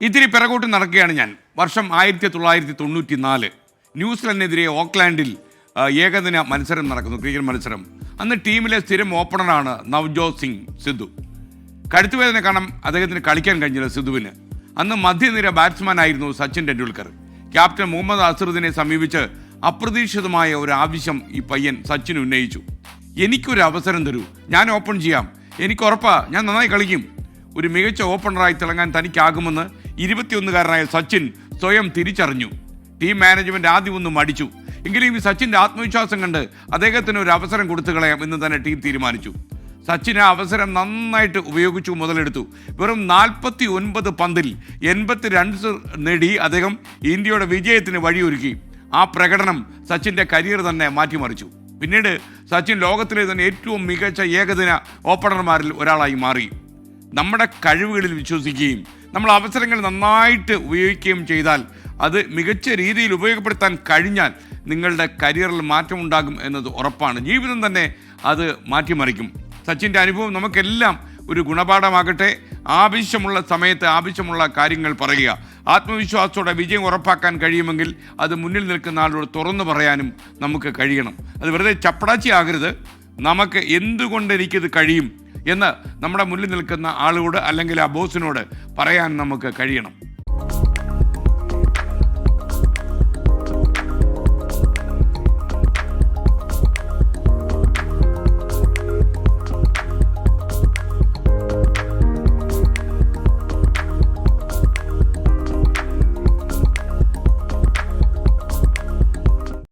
ഇത്തിരി പിറകോട്ട് നടക്കുകയാണ് ഞാൻ. വർഷം ആയിരത്തി തൊള്ളായിരത്തി തൊണ്ണൂറ്റി നാല് ന്യൂസിലൻഡിനെതിരെ ഓക്ലാൻഡിൽ ഏകദിന മത്സരം നടക്കുന്നു ക്രിക്കറ്റ് മത്സരം. അന്ന് ടീമിലെ സ്ഥിരം ഓപ്പണറാണ് നവ്ജോത് സിംഗ് സിദ്ധു. കഴുത്തുവേദന കാരണം അദ്ദേഹത്തിന് കളിക്കാൻ കഴിഞ്ഞില്ല സിദ്ധുവിന്. അന്ന് മധ്യനിര ബാറ്റ്സ്മാൻ ആയിരുന്നു സച്ചിൻ ടെണ്ടുൽക്കർ. ക്യാപ്റ്റൻ മുഹമ്മദ് അസറുദ്ദീനെ സമീപിച്ച് അപ്രതീക്ഷിതമായ ഒരു ആവശ്യം ഈ പയ്യൻ സച്ചിൻ ഉന്നയിച്ചു. എനിക്കൊരു അവസരം തരൂ. ഞാൻ ഓപ്പൺ ചെയ്യാം. എനിക്ക് ഉറപ്പാ. ഞാൻ നന്നായി കളിക്കും. ഒരു മികച്ച ഓപ്പണറായി തിളങ്ങാൻ തനിക്കാകുമെന്ന് ഇരുപത്തിയൊന്നുകാരനായ സച്ചിൻ സ്വയം തിരിച്ചറിഞ്ഞു. ടീം മാനേജ്മെന്റ് ആദ്യം ഒന്നും മടിച്ചു. എങ്കിലും ഈ സച്ചിന്റെ ആത്മവിശ്വാസം കണ്ട് അദ്ദേഹത്തിന് ഒരു അവസരം കൊടുത്തു കളയാം എന്ന് തന്നെ ടീം തീരുമാനിച്ചു. സച്ചിൻ ആ അവസരം നന്നായിട്ട് ഉപയോഗിച്ചു മുതലെടുത്തു. വെറും നാൽപ്പത്തി ഒൻപത് പന്തിൽ എൺപത്തി റൺസ് നേടി അദ്ദേഹം ഇന്ത്യയുടെ വിജയത്തിന് വഴിയൊരുക്കി. ആ പ്രകടനം സച്ചിന്റെ കരിയർ തന്നെ മാറ്റിമറിച്ചു. പിന്നീട് സച്ചിൻ ലോകത്തിലെ തന്നെ ഏറ്റവും മികച്ച ഏകദിന ഓപ്പണർമാരിൽ ഒരാളായി മാറി. നമ്മുടെ കഴിവുകളിൽ വിശ്വസിക്കുകയും നമ്മൾ അവസരങ്ങൾ നന്നായിട്ട് ഉപയോഗിക്കുകയും ചെയ്താൽ അത് മികച്ച രീതിയിൽ ഉപയോഗപ്പെടുത്താൻ കഴിഞ്ഞാൽ നിങ്ങളുടെ കരിയറിൽ മാറ്റമുണ്ടാകും എന്നത് ഉറപ്പാണ്. ജീവിതം തന്നെ അത് മാറ്റിമറിക്കും. സച്ചിന്റെ അനുഭവം നമുക്കെല്ലാം ഒരു ഗുണപാഠമാകട്ടെ. ആവശ്യമുള്ള സമയത്ത് ആവശ്യമുള്ള കാര്യങ്ങൾ പറയുക. ആത്മവിശ്വാസത്തോടെ വിജയം ഉറപ്പാക്കാൻ കഴിയുമെങ്കിൽ അത് മുന്നിൽ നിൽക്കുന്ന ആളോട് തുറന്നു പറയാനും നമുക്ക് കഴിയണം. അത് വെറുതെ ചപ്പടാച്ചി ആകരുത്. നമുക്ക് എന്തുകൊണ്ട് എനിക്കിത് കഴിയും? എന്ന് നമ്മുടെ മുന്നിൽ നിൽക്കുന്ന ആളോട് അല്ലെങ്കിൽ ആ ബോസിനോട് പറയാൻ നമുക്ക് കഴിയണം.